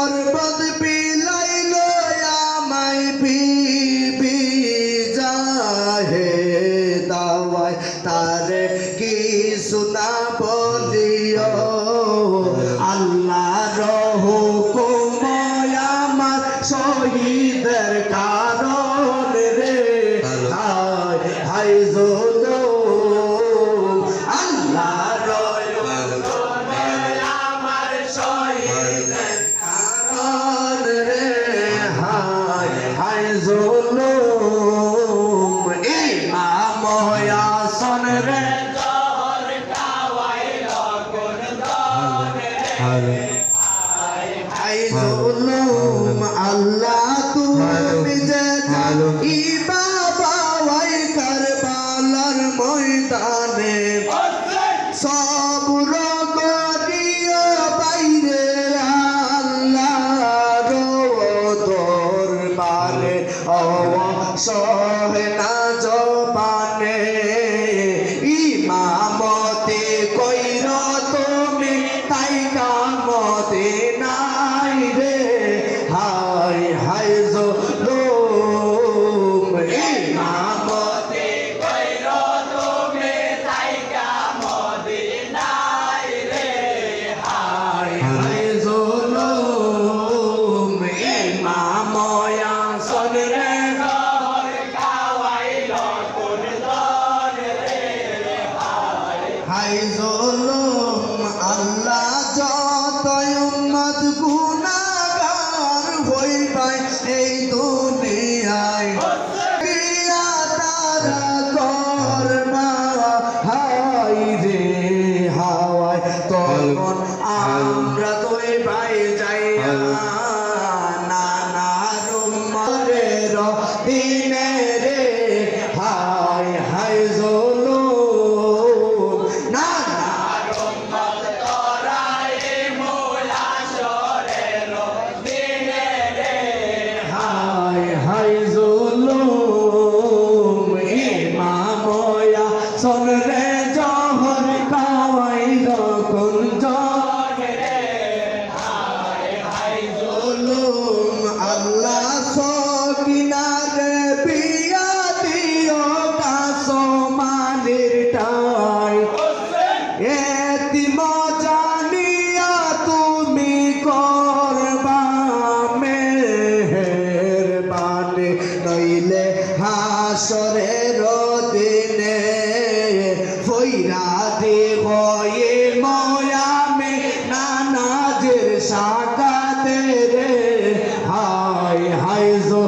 বরবাদ রে জহর কাওয়াই লগন দন রে আই জুলুম আল্লাহ তুমি যে ই বাবা ওয়াই কারবালার ময়দানে সবর করিও বাইরে আল্লাহ রো দরবারে অবসর না জপা অপরাধ গুণাগার হইবাই এই দুনিয়ায়। হাই রে হাওয়ায় তখন আমরা তো ভাই যাই হাসরের দিনে হইরা দেব এ ময়ামে নানাজের সাকাতে রে। হায় হায় জো